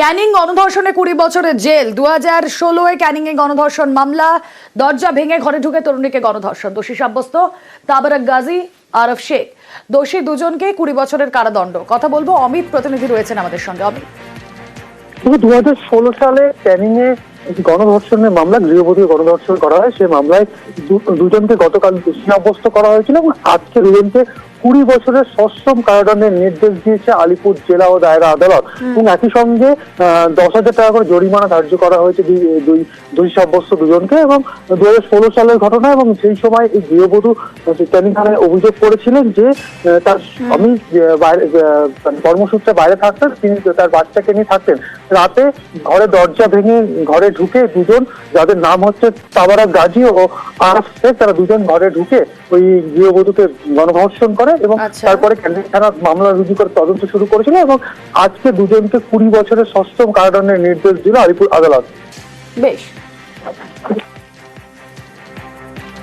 ক্যানিং গণধর্ষণে কুড়ি বছরের জেল। দু হাজার ষোলোয় এ গণধর্ষণ মামলা। দরজা ভেঙে ঘরে ঢুকে তরুণীকে গণধর্ষণ। দোষী সাব্যস্ত তাবারক গাজী, আরফ শেখ। দোষী দুজনকে কুড়ি বছরের কারাদণ্ড। কথা বলব, অমিত প্রতিনিধি রয়েছেন আমাদের সঙ্গে। অমিত। দু হাজার ষোলো সালে ক্যানিং এ গণধর্ষণের মামলা গৃহবধূ গণধর্ষণ করা হয়। সেই মামলায় দুজনকে গতকাল দোষী সাব্যস্ত করা হয়েছিল এবং আজকে দুজনকে কুড়ি বছরের সশ্রম কারাদণ্ডের নির্দেশ দিয়েছে আলিপুর জেলা ও দায়রা আদালত। এবং একই সঙ্গে দশ হাজার টাকা করে জরিমানা ধার্য করা হয়েছে দুই দুই সাব্যস্ত দুজনকে এবং দু হাজার ষোলো সালের ঘটনা এবং সেই সময় এই গৃহবধূ আহ, থানায় অভিযোগ করেছিলেন যে তার স্বামী বাইরে মানে কর্মসূত্রে বাইরে থাকতেন তিনি তার বাচ্চাকে নিয়ে থাকতেন। রাতে ঘরে দরজা ভেঙে ঘরে ঢুকে দুজন যাদের নাম হচ্ছে তাবারা গাজী ও আরফ শেখ তারা দুজন ঘরে ঢুকে ওই গৃহবধূকে গণধর্ষণ করে। এবং আচ্ছা। তারপরে ক্যান্ডিড থানা মামলা রুজু করে তদন্ত শুরু করেছিল এবং আজকে দুজনকে কুড়ি বছরের সষ্টম কারাদণ্ডের নির্দেশ দিল আলিপুর আদালত বেশ